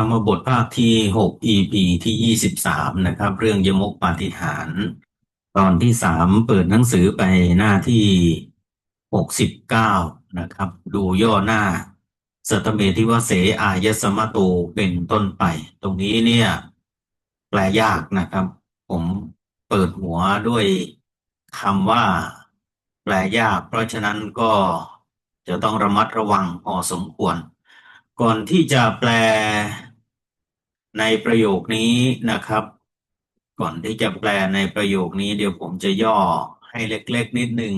ธรรมบทภาคที่หก EP ที่ยี่สิบสามนะครับ เรื่องยมกปาฏิหาร ตอนที่สามเปิดหนังสือไปหน้าที่หกสิบเก้านะครับ ดูย่อหน้า สัตเมทิวเสอายสมโตเป็นต้นไป ตรงนี้เนี่ย แปลยากนะครับ ผมเปิดหัวด้วยคำว่า แปลยาก เพราะฉะนั้นก็จะต้องระมัดระวังพอสมควร ก่อนที่จะแปล ในประโยคนี้นะครับ ก่อนที่จะแปลในประโยคนี้เดี๋ยวผมจะย่อให้เล็ก ๆ นิดนึง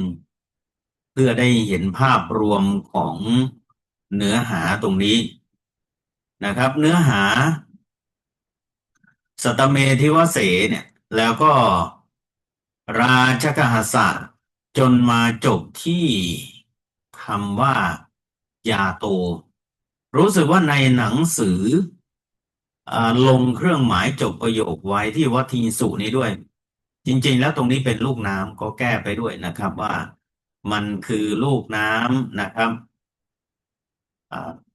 เพื่อได้เห็นภาพรวมของเนื้อหาตรงนี้นะครับ เนื้อหา สตเมทิวเสเนี่ย แล้วก็ราชกหสะจนมาจบที่คำว่ายาโต รู้สึกว่าในหนังสืออ ลงเครื่องหมายจบประโยคไว้ที่วัตถีสุนี้ด้วย จริง ๆ แล้วตรงนี้เป็นลูกน้ำก็แก้ไปด้วยนะครับว่ามันคือลูกน้ำนะครับ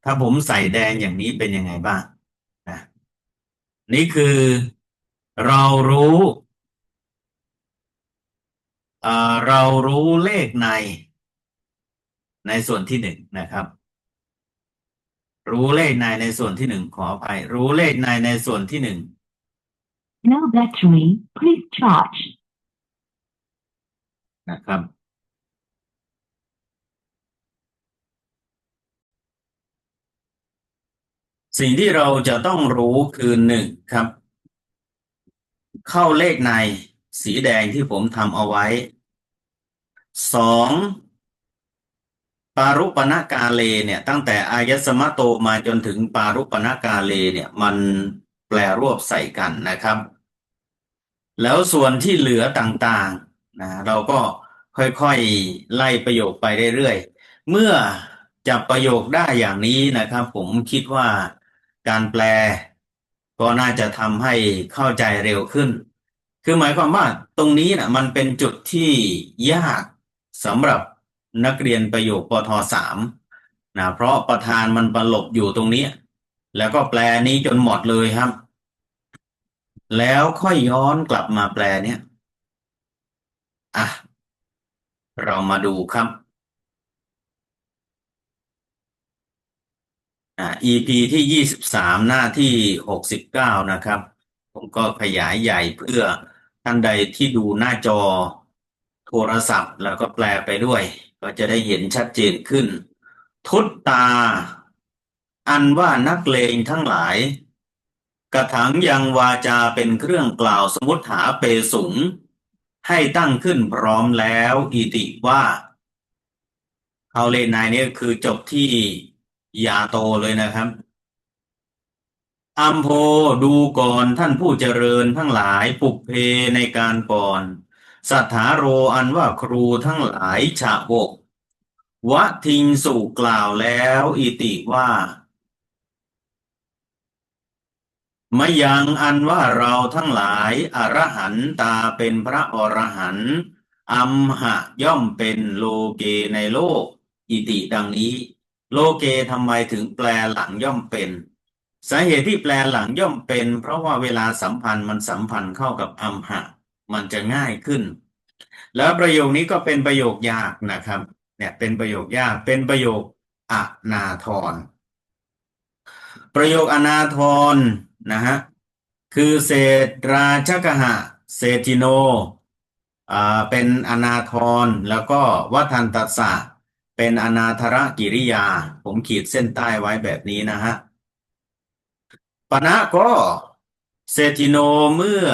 ถ้าผมใส่แดงอย่างนี้เป็นยังไงบ้างนะนี่คือเรารู้เรารู้เลขในในส่วนที่หนึ่งนะครับ รู้เลขในในส่วนที่หนึ่งขออภัยรู้เลขในในส่วนที่หนึ่ง No battery, please charge. นะครับ สิ่งที่เราจะต้องรู้คือหนึ่งครับ เข้าเลขในสีแดงที่ผมทำเอาไว้สอง ปารุปนากาเลเนี่ย ตั้งแต่อายสมะโตมาจนถึงปารุปนากาเลเนี่ย มันแปลรวบใส่กันนะครับ แล้วส่วนที่เหลือต่างๆนะเราก็ค่อยๆไล่ประโยคไปเรื่อยๆเมื่อจับประโยคได้อย่างนี้นะครับ ผมคิดว่าการแปลก็น่าจะทำให้เข้าใจเร็วขึ้น คือหมายความว่าตรงนี้นะมันเป็นจุดที่ยากสำหรับ นักเรียนประโยคปทสามนะเพราะประธานมันประหลบอยู่ตรงนี้ แล้วก็แปลนี้จนหมดเลยครับ แล้วค่อยย้อนกลับมาแปลเนี่ยอะ เรามาดูครับอ่า EP ที่ยี่สิบสามหน้าที่หกสิบเก้านะครับ ผมก็ขยายใหญ่เพื่อท่านใดที่ดูหน้าจอโทรศัพท์แล้วก็แปลไปด้วย ก็จะได้เห็นชัดเจนขึ้น ทุตตา อันว่านักเลงทั้งหลาย กระถังยังวาจาเป็นเครื่องกล่าวสมุทฐาเปสุง ให้ตั้งขึ้นพร้อมแล้วอิติว่าเขาเลนนายนี้คือจบที่ยาโตเลยนะครับอัมโพดูก่อนท่านผู้เจริญทั้งหลายปุกเพในการก่อน สัทธาโรอันว่าครูทั้งหลายฉะบกวะทิงสู่กล่าวแล้วอิติว่า มยังอันว่าเราทั้งหลายอรหันตาเป็นพระอรหันต์อัมหะย่อมเป็นโลเกในโลก อิติดังนี้ โลเกทำไมถึงแปลหลังย่อมเป็นสาเหตุที่แปลหลังย่อมเป็น เพราะว่าเวลาสัมพันธ์มันสัมพันธ์เข้ากับอัมหะ มันจะง่ายขึ้น แล้วประโยคนี้ก็เป็นประโยคยากนะครับ เนี่ยเป็นประโยคยากเป็นประโยคอนาทร ประโยคอนาทรนะฮะคือเศษราชกหะเศธิโนอ่าเป็นอนาทรแล้วก็วัฒนตัสสะเป็นอนาธรกิริยา ผมขีดเส้นใต้ไว้แบบนี้นะฮะปณะก็เศธิโนเมื่อ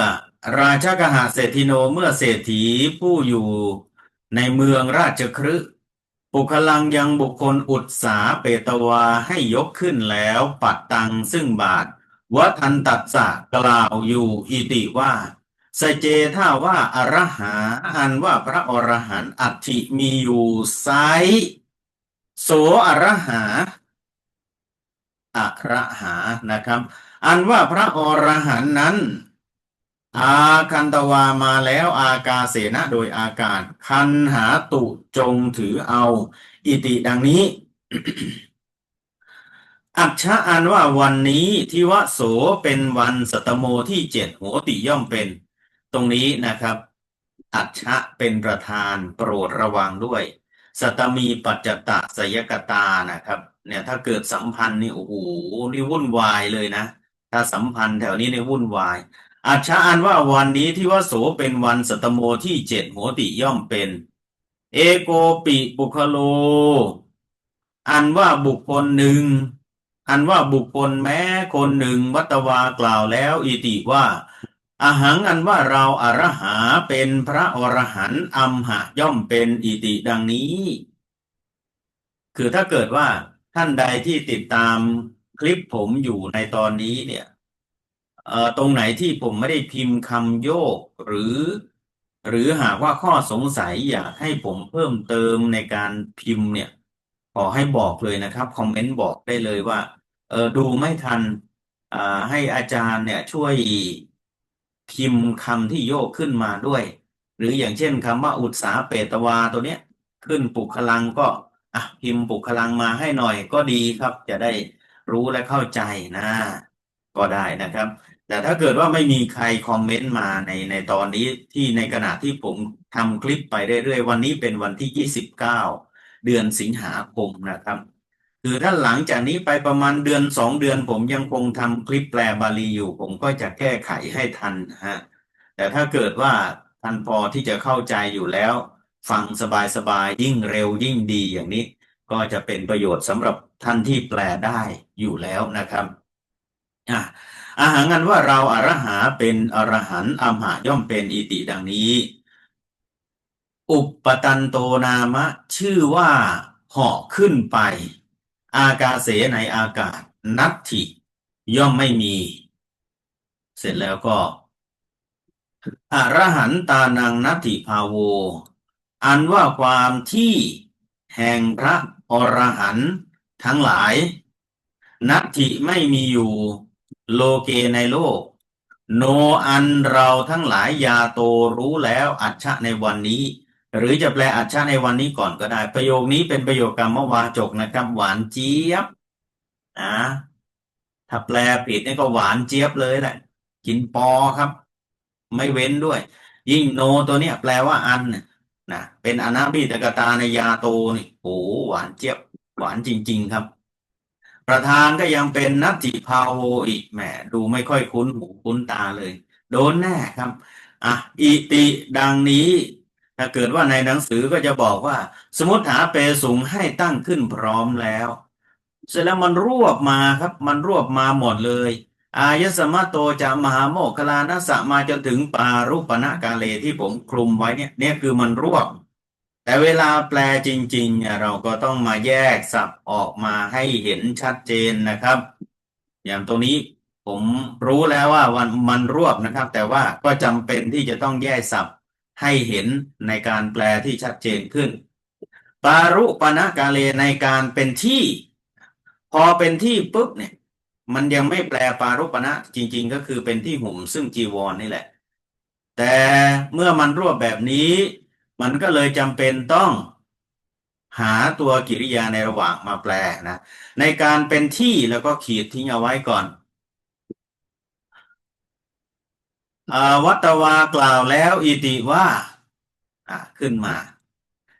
ราชกหาเศรษฐิโนเมื่อเศรษฐีผู้อยู่ในเมืองราชครึปุคลังยังบุคคลอุตสาเปตวาให้ยกขึ้นแล้วปัดตังซึ่งบาทวัทันตัดสะกล่าวอยู่อิติว่าสเจท่าว่าอรหาอันว่าพระอรหันต์อัติมีอยู่ไซโสอรหาอรหานะครับ อันว่าพระอรหันต์นั้น อาคันตวามาแล้วอากาเสนะโดยอากาศ คันหาตุจงถือเอา อิติดังนี้ อัจฉะอันว่าวันนี้ที่วโสเป็นวันสตโมที่เจ็ดโหติย่อมเป็น ตรงนี้นะครับ อัจฉะเป็นประธานโปรดระวังด้วยสตมีปัจจตะสยกตานะครับ เนี่ยถ้าเกิดสัมพันธ์นี่โอ้โหนี่วุ่นวายเลยนะ ถ้าสัมพันธ์แถวนี้เนี่ยวุ่นวาย อัจฉะอันว่าวันนี้ที่ว่าโสเป็นวันสัตโมที่เจ็ดโหติย่อมเป็น เอโกปิปุคโล อันว่าบุคคลหนึ่ง อันว่าบุคคลแม้คนหนึ่งวัตวากล่าวแล้วอิติว่าอาหังอันว่าเราอรหาเป็นพระอรหันต์อัมหะย่อมเป็นอิติดังนี้ คือถ้าเกิดว่าท่านใดที่ติดตามคลิปผมอยู่ในตอนนี้เนี่ย เอ่อตรงไหนที่ผมไม่ได้พิมพ์คำโยกหรือ หรือหากว่าข้อสงสัยอยากให้ผมเพิ่มเติมในการพิมพ์เนี่ย ขอให้บอกเลยนะครับ คอมเมนต์บอกได้เลยว่าเออดูไม่ทันอ่าให้อาจารย์เนี่ยช่วยพิมพ์คำที่โยกขึ้นมาด้วย หรืออย่างเช่นคำว่าอุตสาเปตวาตัวเนี้ยขึ้นปุคลังก็อะพิมพ์ปุคลังมาให้หน่อยก็ดีครับ จะได้รู้และเข้าใจนะ ก็ได้นะครับ แต่ถ้าเกิดว่าไม่มีใครคอมเมนต์มาในในตอนนี้ที่ในขณะที่ผมทำคลิปไปเรื่อยๆ วันนี้เป็นวันที่ 29 เดือนสิงหาคมนะครับ คือถ้าหลังจากนี้ไปประมาณเดือนสองเดือน ผมยังคงทำคลิปแปลบาลีอยู่ ผมก็จะแก้ไขให้ทันฮะแต่ถ้าเกิดว่าท่านพอที่จะเข้าใจอยู่แล้ว ฟังสบายๆยิ่งเร็วยิ่งดีอย่างนี้ ก็จะเป็นประโยชน์สำหรับท่านที่แปลได้อยู่แล้วนะครับ อะอาหารงันว่าเราอรหาเป็นอรหันต์อัมหะย่อมเป็นอิติดังนี้ อุปตันโตนามะ ชื่อว่าเหาะขึ้นไป อากาเสในอากาศ นัตถิ ย่อมไม่มี เสร็จแล้วก็อรหันตานังนัตถิภาโว อันว่าความที่แห่งพระอรหันต์ทั้งหลาย นัตถิไม่มีอยู่ โลเกในโลก โนอันเราทั้งหลายยาโตรู้แล้วอัจฉะในวันนี้ หรือจะแปลอัจฉะในวันนี้ก่อนก็ได้ ประโยคนี้เป็นประโยคกรรมวาจกนะครับ หวานเจี๊ยบนะถ้าแปลผิดนี่ก็หวานเจี๊ยบเลยแหละกินปอครับ ไม่เว้นด้วย ยิ่งโนตัวเนี้ยแปลว่าอันนะนะเป็นอนาบิตกตาในยาโตนี่โอ้หวานเจี๊ยบหวานจริง ๆ ครับ ประธานก็ยังเป็นนัตติภาโวอีกแหมดูไม่ค่อยคุ้นหูคุ้นตาเลย โดนแน่ครับอะอิติดังนี้ ถ้าเกิดว่าในหนังสือก็จะบอกว่า สมมติหาเปสูงให้ตั้งขึ้นพร้อมแล้ว เสร็จแล้วมันรวบมาครับ มันรวบมาหมดเลย อายสมะโตจากมหาโมคลานัสะมาจนถึงปารุปณกาเลที่ผมคลุมไว้เนี่ยเนี่ยคือมันรวบ แต่เวลาแปลจริงๆเนี่ยเราก็ต้องมาแยกศัพท์ออกมาให้เห็นชัดเจนนะครับ อย่างตรงนี้ผมรู้แล้วว่าวันมันรวบนะครับ แต่ว่าก็จำเป็นที่จะต้องแยกศัพท์ให้เห็นในการแปลที่ชัดเจนขึ้น ปารุปณกาเลในการเป็นที่ พอเป็นที่ปุ๊บเนี่ย มันยังไม่แปลปารุปณะจริง ๆ ก็คือเป็นที่ห่มซึ่งจีวรนี่แหละ แต่เมื่อมันรวบแบบนี้ มันก็เลยจำเป็นต้องหาตัวกิริยาในระหว่างมาแปลนะ ในการเป็นที่แล้วก็ขีดทิ้งเอาไว้ก่อนอาวัตวากล่าวแล้วอิติว่าอ่าขึ้นมา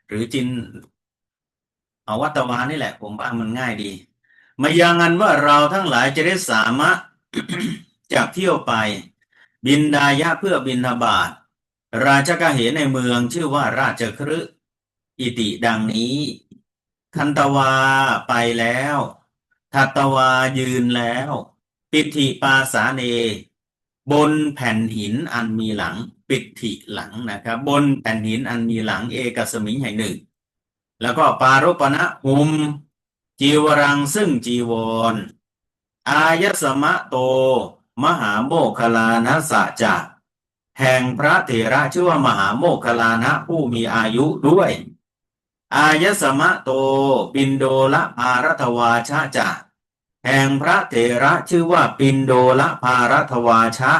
หรือจินเอาวัตวานี่แหละ ผมว่ามันง่ายดี มายังงันว่าเราทั้งหลายจะได้สามารถจากเที่ยวไป บินดายะเพื่อบินทบาท ราชกะเหในเมืองชื่อว่าราชคฤห์อิติดังนี้ คันตวาไปแล้วทัตตวายืนแล้ว ปิติปาสาเน บนแผ่นหินอันมีหลัง ปิติหลังนะครับ บนแผ่นหินอันมีหลังเอกสมิงแห่งหนึ่ง แล้วก็ปารปณะหุม จีวรังซึ่งจีวร อายสมะโต มหาโมคคลานะสะจะ แห่งพระเถระชื่อว่ามหาโมคคลานะผู้มีอายุด้วย อายสมะโตปินโดละภารัตวาชะจะแห่งพระเถระชื่อว่าปินโดละภารัตวาชะ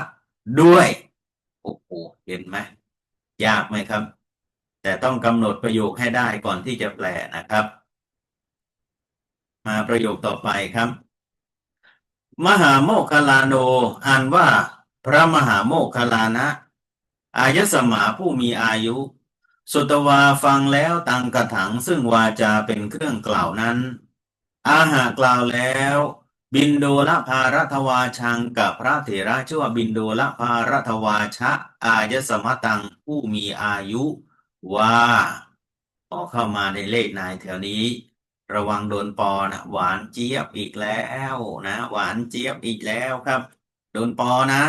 ด้วยโอ้โหเห็นไหมยากไหมครับ แต่ต้องกำหนดประโยคให้ได้ก่อนที่จะแปลนะครับ มาประโยคต่อไปครับ มหาโมคคลลาโนอ่านว่า พระมหาโมคคลานะ อายสมาผู้มีอายุ สุตวาฟังแล้วตังกระถังซึ่งวาจาเป็นเครื่องกล่าวนั้น อาหากล่าวแล้ว บินโดละภารัตวาชังกับพระเถระชื่อว่าบินโดละภารัตวาชะ อายสมตังผู้มีอายุว่าพอเข้ามาในเลขนายแถวนี้ ระวังโดนปอนะหวานเจี๊ยบอีกแล้วนะ หวานเจี๊ยบอีกแล้วครับ โดนปอนะ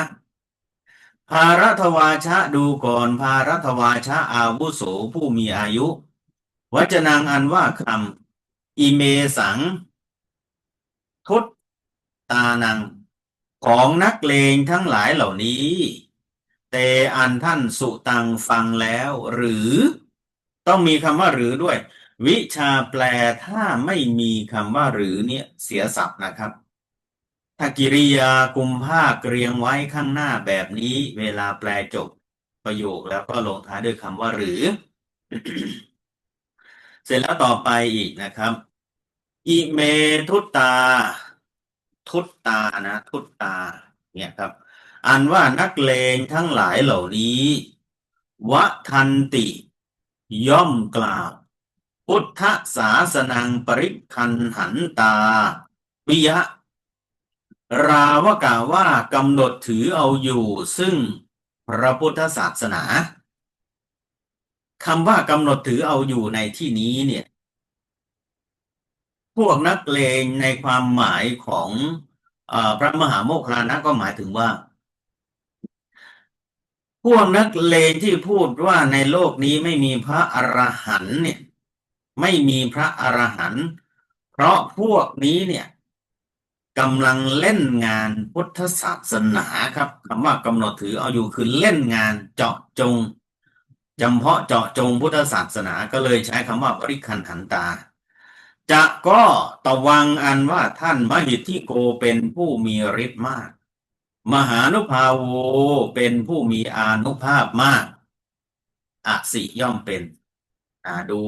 ภารัตวาชะดูก่อนภารัตวาชะอาวุโสผู้มีอายุ วจนังอันว่าคำอิเมสัง ทุตตานัง ของนักเลงทั้งหลายเหล่านี้ แต่อันท่านสุตังฟังแล้ว หรือ ต้องมีคำว่าหรือด้วย วิชาแปลถ้าไม่มีคำว่าหรือเนี่ยเสียศัพท์นะครับ ถ้ากิริยากุมภาคเรียงไว้ข้างหน้าแบบนี้เวลาแปลจบประโยคแล้วก็ลงท้ายด้วยคำว่าหรือ เสร็จแล้วต่อไปอีกนะครับ อิเมทุตตา ทุตตานะ ทุตตา เนี่ยครับ อันว่านักเลงทั้งหลายเหล่านี้วะทันติ ย่อมกล่าว พุทธศาสนังปริคันหันตาปิยะ ราวกล่าวว่ากำหนดถือเอาอยู่ ซึ่งพระพุทธศาสนาคำว่ากำหนดถือเอาอยู่ในที่นี้เนี่ย พวกนักเลงในความหมายของอพระมหาโมคคลลานะก็หมายถึงว่า พวกนักเลงที่พูดว่าในโลกนี้ไม่มีพระอรหันต์เนี่ย ไม่มีพระอรหันต์เพราะพวกนี้เนี่ย กำลังเล่นงานพุทธศาสนาครับคำว่ากำหนดถือเอาอยู่คือเล่นงานเจาะจงจำเพาะเจาะจงพุทธศาสนาก็เลยใช้คำว่าปริคันหันตา จะก็ตะวังอันว่าท่านมหิทธิโกเป็นผู้มีฤทธิ์มาก มหานุภาโวเป็นผู้มีอานุภาพมากอสิย่อมเป็น อ่าดู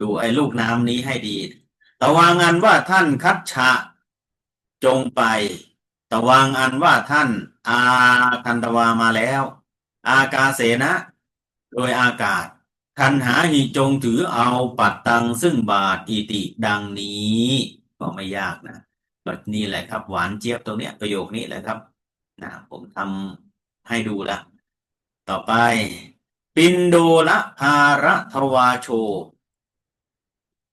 ดูไอ้ลูกน้ำนี้ให้ดี ตะวังอันว่าท่านคัดฉะ จงไป ตวังอันว่าท่าน อาคันตวามาแล้ว อากาเสนะ โดยอากาศ คันหาหิจงถือเอาปัดตังซึ่งบาทอิติดังนี้ ก็ไม่ยากนะก็นี่แหละครับ หวานเจี๊ยบตรงเนี้ยประโยคนี้แหละครับนะผมทำให้ดูละต่อไป ปินโดละภาระทวาโช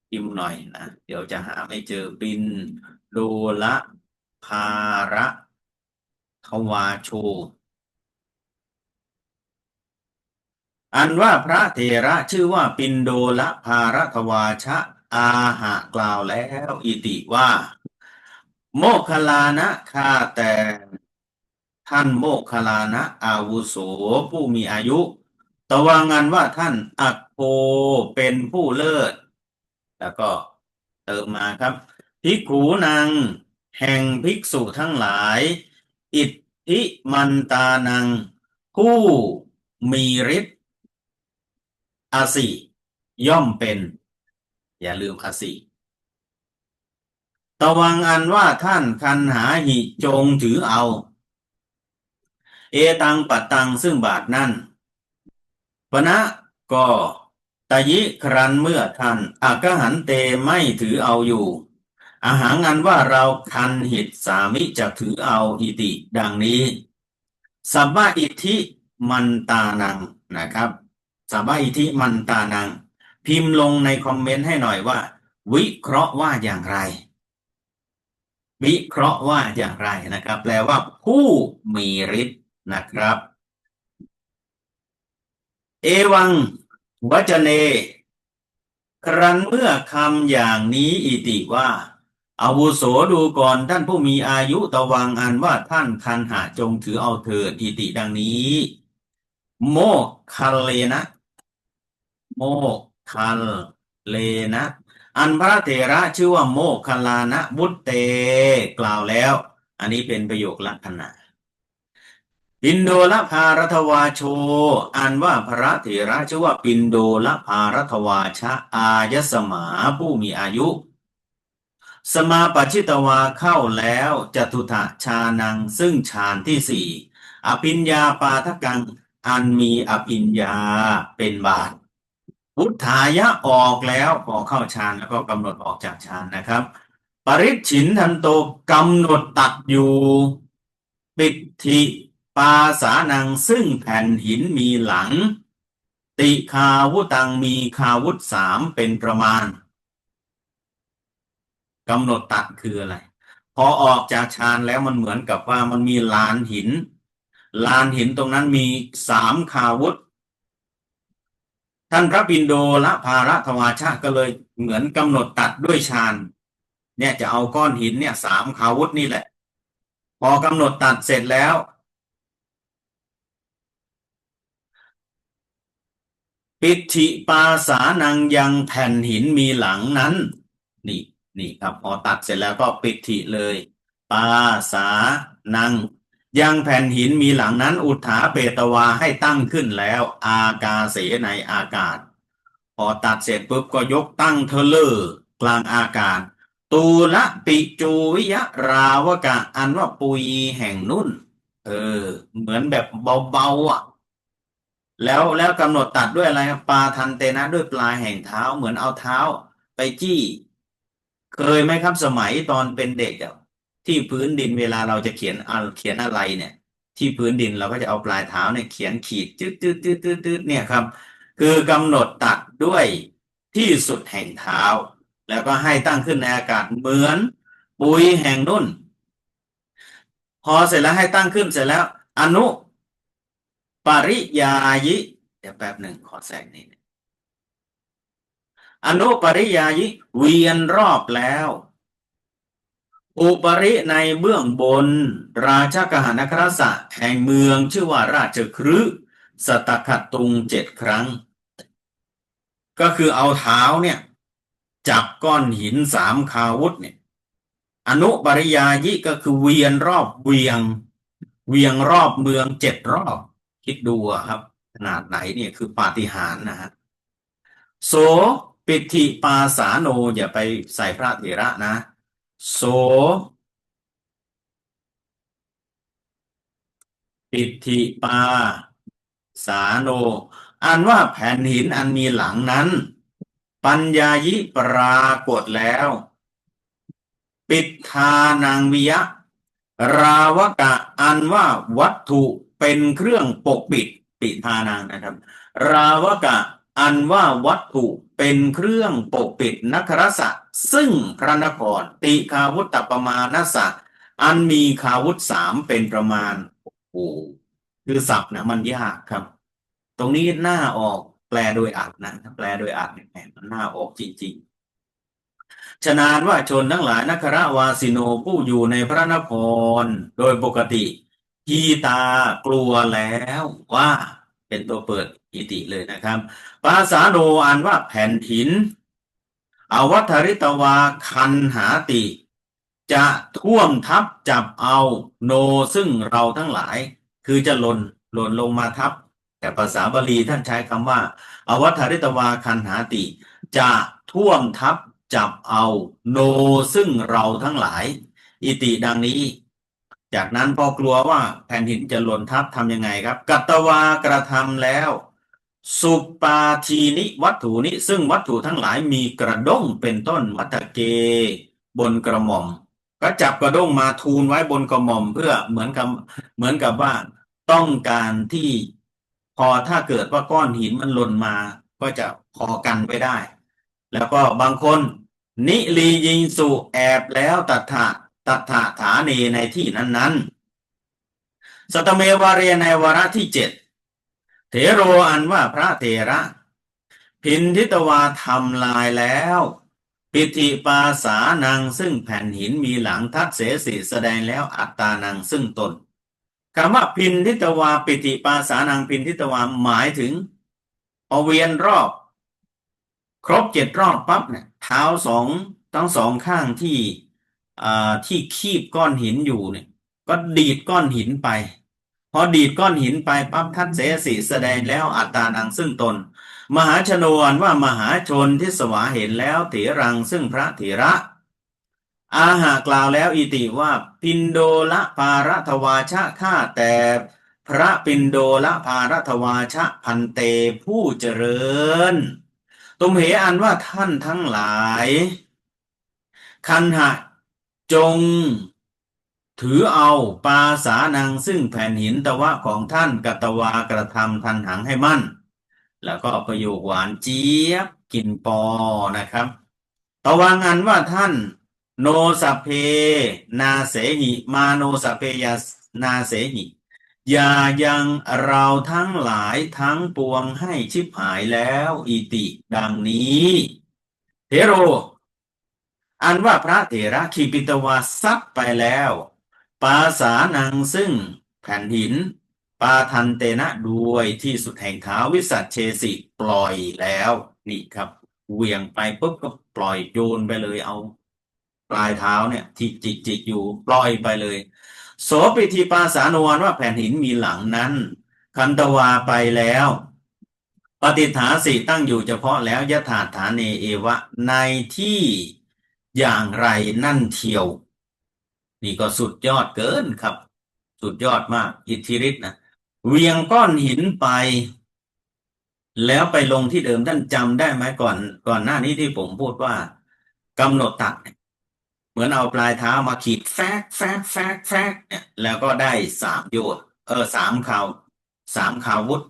พิมหน่อยนะ เดี๋ยวจะหาไม่เจอปิน ดละภาระทวาโชอันว่าพระเถระชื่อว่าปินโดละภาระทวาชะ อาหะกล่าวแล้วอิติว่า โมคลลานะข้าแต่ท่านโมคลลานะอาวุโสผู้มีอายุ ตวังงันว่าท่านอักโพเป็นผู้เลิศ แล้วก็เติมมาครับ ภิกขูนางแห่งภิกษุทั้งหลาย อิทธิมันตานัง ผู้มีฤทธิ์อาสิย่อมเป็น อย่าลืมอาสิตวังอันว่าท่านคันหาหิจงถือเอา เอตังปัตตังซึ่งบาทนั่นปณะก็ตยิครันเมื่อท่านอากหันเตไม่ถือเอาอยู่ อาหารันว่าเราคันหิตสามิจะถือเอาอิติ ดังนี้สัมมาอิทธิมันตานังนะครับสัมมาอิทธิมันตานัง พิมพ์ลงในคอมเมนต์ให้หน่อยว่า วิเคราะห์ว่าอย่างไร วิเคราะห์ว่าอย่างไรนะครับ แปลว่าผู้มีฤทธิ์นะครับ เอวังวัจเน ครันเมื่อคำอย่างนี้อิติว่า อาวุโสดูก่อนท่านผู้มีอายุตะวังอันว่าท่านคันหาจงถือเอาเถิดอิติดังนี้ โมคัลเลนะ โมคัลเลนะ อันพระเถระชื่อว่าโมคคัลลานะบุตเตกล่าวแล้ว อันนี้เป็นประโยคลักษณะปินโดละภารัตวาโช อันว่าพระเถระชื่อว่าปินโดละภารัตวาชะอายสมาผู้มีอายุ สมาปชิตวาเข้าแล้วจตุถะชานังซึ่งฌานที่สี่อภิญญาปาทกังอันมีอภิญญาเป็นบาทวุฒายะออกแล้วพอเข้าฌานแล้วก็กำหนดออกจากฌานนะครับ ปริชฉินทันโตกำหนดตัดอยู่ ปิธิปาสานังซึ่งแผ่นหินมีหลัง ติคาวุตังมีคาวุธสามเป็นประมาณ กำหนดตัดคืออะไร พอออกจากฌานแล้วมันเหมือนกับว่ามันมีลานหิน ลานหินตรงนั้นมีสามคาวุธ ท่านพระปินโดละภาระทวาชะก็เลยเหมือนกำหนดตัดด้วยฌานเนี่ยจะเอาก้อนหินเนี่ยสามคาวุธนี่แหละ พอกำหนดตัดเสร็จแล้วปิธิปาสานังยังแผ่นหินมีหลังนั้น นี่ นี่ครับพอตัดเสร็จแล้วก็ปิธิเลยปาสานัง ยังแผ่นหินมีหลังนั้นอุทาเปตวาให้ตั้งขึ้นแล้ว อากาเสในอากาศ พอตัดเสร็จปุ๊บก็ยกตั้งเทเลอร์กลางอากาศ ตูละปิจูวิยะราวกะอันว่าปุยแห่งนุ่น เออ เหมือนแบบเบาๆอะแล้วแล้วกำหนดตัดด้วยอะไรครับปาทันเตนะด้วยปลายแห่งเท้าเหมือนเอาเท้า ไปจี้ เคยไหมครับสมัยตอนเป็นเด็กอะที่พื้นดินเวลาเราจะเขียนอะเขียนอะไรเนี่ย ที่พื้นดินเราก็จะเอาปลายเท้าเนี่ยเขียนขีดจืดจืดจืดจืดจืดเนี่ยครับ คือกำหนดตัดด้วยที่สุดแห่งเท้า แล้วก็ให้ตั้งขึ้นในอากาศเหมือนปุยแห่งนุ่น พอเสร็จแล้วให้ตั้งขึ้นเสร็จแล้ว อนุ ปริยายิ เดี๋ยวแป๊บหนึ่งขอแทรกนี่ อนุปริยายิเวียนรอบแล้ว อุปริในเบื้องบน ราชกหานครสะแห่งเมืองชื่อว่าราชครืสตคัตตุงเจ็ดครั้ง ก็คือเอาเท้าเนี่ย จับก้อนหินสามคาวุธเนี่ย อนุปริยายิก็คือเวียนรอบเวียง เวียงรอบเมืองเจ็ดรอบ คิดดูครับ ขนาดไหนเนี่ยคือปาฏิหาริย์นะฮะโส ปิธิปาสาโน อย่าไปใส่พระเถระนะ โส ปิธิปาสาโน อันว่าแผ่นหินอันมีหลังนั้น ปัญญายิปรากฏแล้ว ปิดทานังวิยะ ราวกะอันว่าวัตถุเป็นเครื่องปกปิดปิทานังนะครับ ราวกะ อันว่าวัตถุเป็นเครื่องปกปิดนักรสะซึ่งพระนครติคาวุตตประมาณสะอันมีคาวุธสามเป็นประมาณโอ้คือศัพท์นะมันยากครับ ตรงนี้หน้าออกแปลโดยอัดนะแปลโดยอัดเนี่ยแหมมันหน้าออกจริง ๆฉะนั้นว่าชนทั้งหลายนักรวาสิโนผู้อยู่ในพระนคร โดยปกติทีตากลัวแล้วว่าเป็นตัวเปิด อิติเลยนะครับ ภาษาโนอ่านว่าแผ่นหิน อวัธริตวาคันหาติ จะท่วมทับจับเอาโนซึ่งเราทั้งหลาย คือจะหล่นหล่นลงมาทับ แต่ภาษาบาลีท่านใช้คำว่า อวัธริตวาคันหาติ จะท่วมทับจับเอาโนซึ่งเราทั้งหลาย อิติดังนี้ จากนั้นพอกลัวว่าแผ่นหินจะหล่นทับทำยังไงครับ กัตตวากระทำแล้ว สุปาทีนิวัตถุนิซึ่งวัตถุทั้งหลายมีกระด้งเป็นต้นวัตเก บนกระหม่อม ก็จับกระด้งมาทูลไว้บนกระหม่อมเพื่อเหมือนกับเหมือนกับว่าต้องการที่พอถ้าเกิดว่าก้อนหินมันหล่นมา ก็จะพอกันไปได้ แล้วก็บางคน นิลียิงสุแอบแล้วตัทธะตัทธะฐานีในที่นั้น ๆ สตเมวาเรียในวาระที่เจ็ด เถโรอันว่าพระเถระ พินทิตวาทำลายแล้ว ปิติปาสานังซึ่งแผ่นหินมีหลังทัดเสสิแสดงแล้วอัตตานังซึ่งตนคำว่าพินทิตวาปิติปาสานังพินทิตวาหมายถึงพอเวียนรอบ ครบเจ็ดรอบปั๊บเนี่ยเท้าสองทั้งสองข้างที่อ่าที่คีบก้อนหินอยู่เนี่ย ก็ดีดก้อนหินไป พอดีดก้อนหินไปปั๊บทัดเสสีแสดงแล้วอัตตานังซึ่งตน มหาชนวนว่ามหาชนที่สวาเห็นแล้วเถรังซึ่งพระเถระ อาหากล่าวแล้วอิติว่าปินโดละภารัตวาชะข้าแต่พระปินโดละภารัตวาชะพันเตผู้เจริญ ตุมเหอันว่าท่านทั้งหลาย คันหะจง ถือเอาปาสานังซึ่งแผ่นหินตะวะของท่านกัตวากระทำทันหังให้มั่น แล้วก็ประโยคหวานเจี๊ยบกินปอนะครับตะวังอันว่าท่านโนสเพนาเสหิมาโนสเพยานาเสหิอย่ายังเราทั้งหลายทั้งปวงให้ชิบหายแล้วอิติดังนี้เทโร อันว่าพระเถระขีปิตวาซัดไปแล้ว ปาสานังซึ่งแผ่นหิน ปาทันเตนะด้วยที่สุดแห่งเท้าวิสัชเชสิปล่อยแล้ว นี่ครับเหวี่ยงไปปุ๊บก็ปล่อยโยนไปเลยเอา ปลายเท้าเนี่ยที่จิกจิกอยู่ปล่อยไปเลย โสปิธีปาสานวนว่าแผ่นหินมีหลังนั้น คันตวาไปแล้ว ปฏิฐาสีตั้งอยู่เฉพาะแล้วยถาฐานเนเอวะในที่อย่างไรนั่นเทียว นี่ก็สุดยอดเกินครับ สุดยอดมาก อิทธิฤทธิ์นะเวียงก้อนหินไป แล้วไปลงที่เดิมท่านจำได้ไหมก่อน ก่อนหน้านี้ที่ผมพูดว่ากำหนดตัดเนี่ยเหมือนเอาปลายเท้ามาขีดแฟกแฟกแฟกแฟกเนี่ยแล้วก็ได้สามโยชน์เออสามข่าวสามข่าววุธ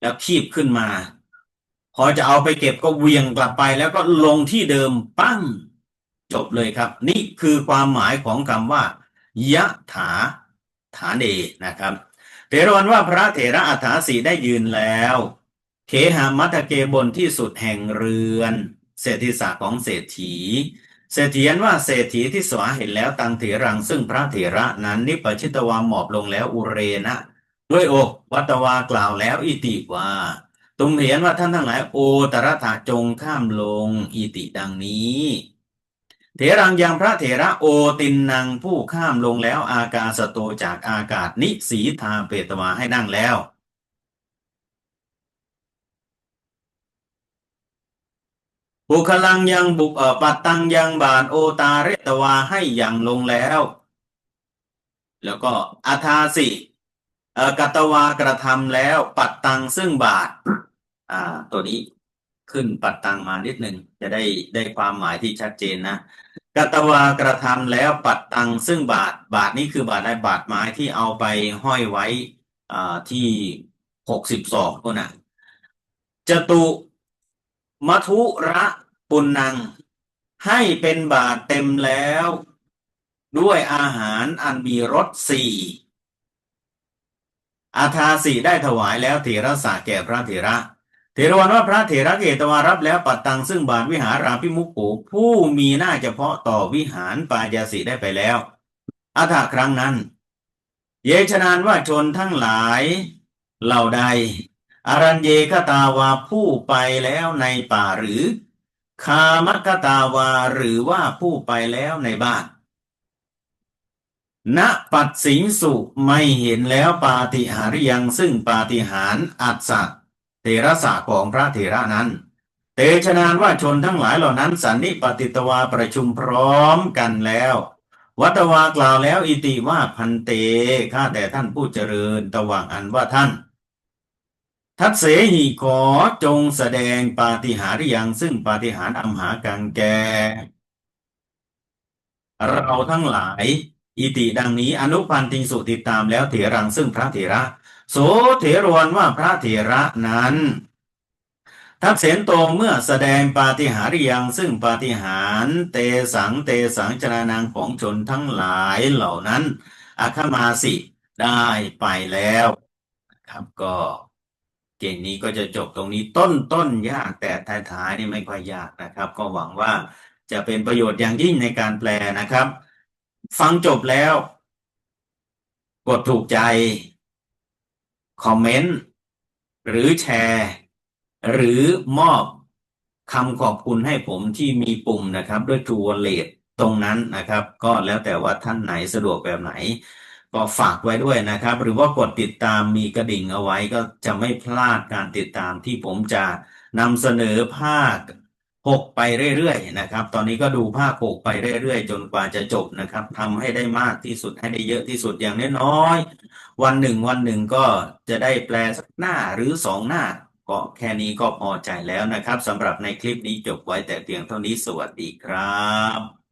แล้วคีบขึ้นมา พอจะเอาไปเก็บก็เวียงกลับไป แล้วก็ลงที่เดิมปั้ง จบเลยครับ นี่คือความหมายของคำว่ายะถาฐานเดนะครับเถรวันว่าพระเถระอัฏฐาสีได้ยืนแล้ว เคหามัตเกบนที่สุดแห่งเรือน เศรษฐีศาสตร์ของเศรษฐีเศรษฐีอันว่าเศรษฐีที่สวาเห็นแล้วตังเถรัง ซึ่งพระเถระนั้นนิปชิตวาหมอบลงแล้วอุเรนะด้วยอกวัตวากล่าวแล้วอิติว่าตุมเห็นว่าท่านทั้งหลายโอตรถะจงข้ามลงอิติดังนี้ เถรังยังพระเถระโอตินนางผู้ข้ามลงแล้วอากาสโตจากอากาศนิสีทาเปตวาให้นั่งแล้ว บุคลังยังบุปัตตังยังบาทโอตาเรตวาให้ยังลงแล้ว แล้วก็อาทาสิกัตวากระทำแล้ว ปัตตังซึ่งบาทอ่าตัวนี้ขึ้นปัตตังมานิดหนึ่งจะได้ได้ความหมายที่ชัดเจนนะ กัตวากระทำแล้วปัตตังซึ่งบาทบาทนี้คือบาทได้บาทไม้ที่เอาไปห้อยไว้อ่าที่หกสิบสองก็นะจตุมัทุระปุณนัง ให้เป็นบาทเต็มแล้ว ด้วยอาหารอันมีรสสี่อาทาสีได้ถวายแล้วเถระสาแก่พระเถระ เถรวันว่าพระเถระเกตวารับแล้วปัตตังซึ่งบาทวิหาราพิมุขโขผู้มีหน้าเฉพาะต่อวิหารปายาสีได้ไปแล้วอาถาครั้งนั้น เยชนานว่าชนทั้งหลายเหล่าใดอรัญเยกตาวาผู้ไปแล้วในป่าหรือ คามกตาวาหรือว่าผู้ไปแล้วในบ้านณปัดสิงสุไม่เห็นแล้วปาฏิหาริยังซึ่งปาฏิหารอัศ เทระสาของพระเถระนั้น เตชนานว่าชนทั้งหลายเหล่านั้น สันนิปติตวาประชุมพร้อมกันแล้ว วัตวากล่าวแล้วอิติว่าพันเตข้าแต่ท่านผู้เจริญตว่างอันว่าท่าน ทัตเสหิขอจงแสดงปาฏิหาริยังซึ่งปาฏิหาริย์อัมหากังแก เราทั้งหลาย อิติดังนี้อนุพันติงสุติดตามแล้วเถรังซึ่งพระเถระ โสเถรวนว่าพระเถระนั้น ทักเสนโตเมื่อแสดงปาฏิหาริยังซึ่งปาฏิหาร เตสังเตสังจรานางของชนทั้งหลายเหล่านั้นอาคมาสิได้ไปแล้วครับก็เก่งนี้ก็จะจบตรงนี้ต้นต้นยากแต่ท้ายๆนี่ไม่ค่อยยากนะครับ ก็หวังว่าจะเป็นประโยชน์อย่างยิ่งในการแปลนะครับ ฟังจบแล้ว กดถูกใจ คอมเมนต์หรือแชร์ หรือมอบคำขอบคุณให้ผมที่มีปุ่มนะครับ ด้วย True Wallet ตรงนั้นนะครับ ก็แล้วแต่ว่าท่านไหนสะดวกแบบไหน ก็ฝากไว้ด้วยนะครับ หรือว่ากดติดตามมีกระดิ่งเอาไว้ก็จะไม่พลาดการติดตามที่ผมจะนำเสนอภาค หกไปเรื่อยๆนะครับ ตอนนี้ก็ดูภาคหกไปเรื่อยๆ จนกว่าจะจบนะครับทำให้ได้มากที่สุดให้ได้เยอะที่สุดอย่างน้อยๆวันหนึ่งวันหนึ่งก็จะได้แปลสักหน้าหรือสองหน้า ก็แค่นี้ก็พอใจแล้วนะครับสำหรับในคลิปนี้จบไว้แต่เพียงเท่านี้สวัสดีครับ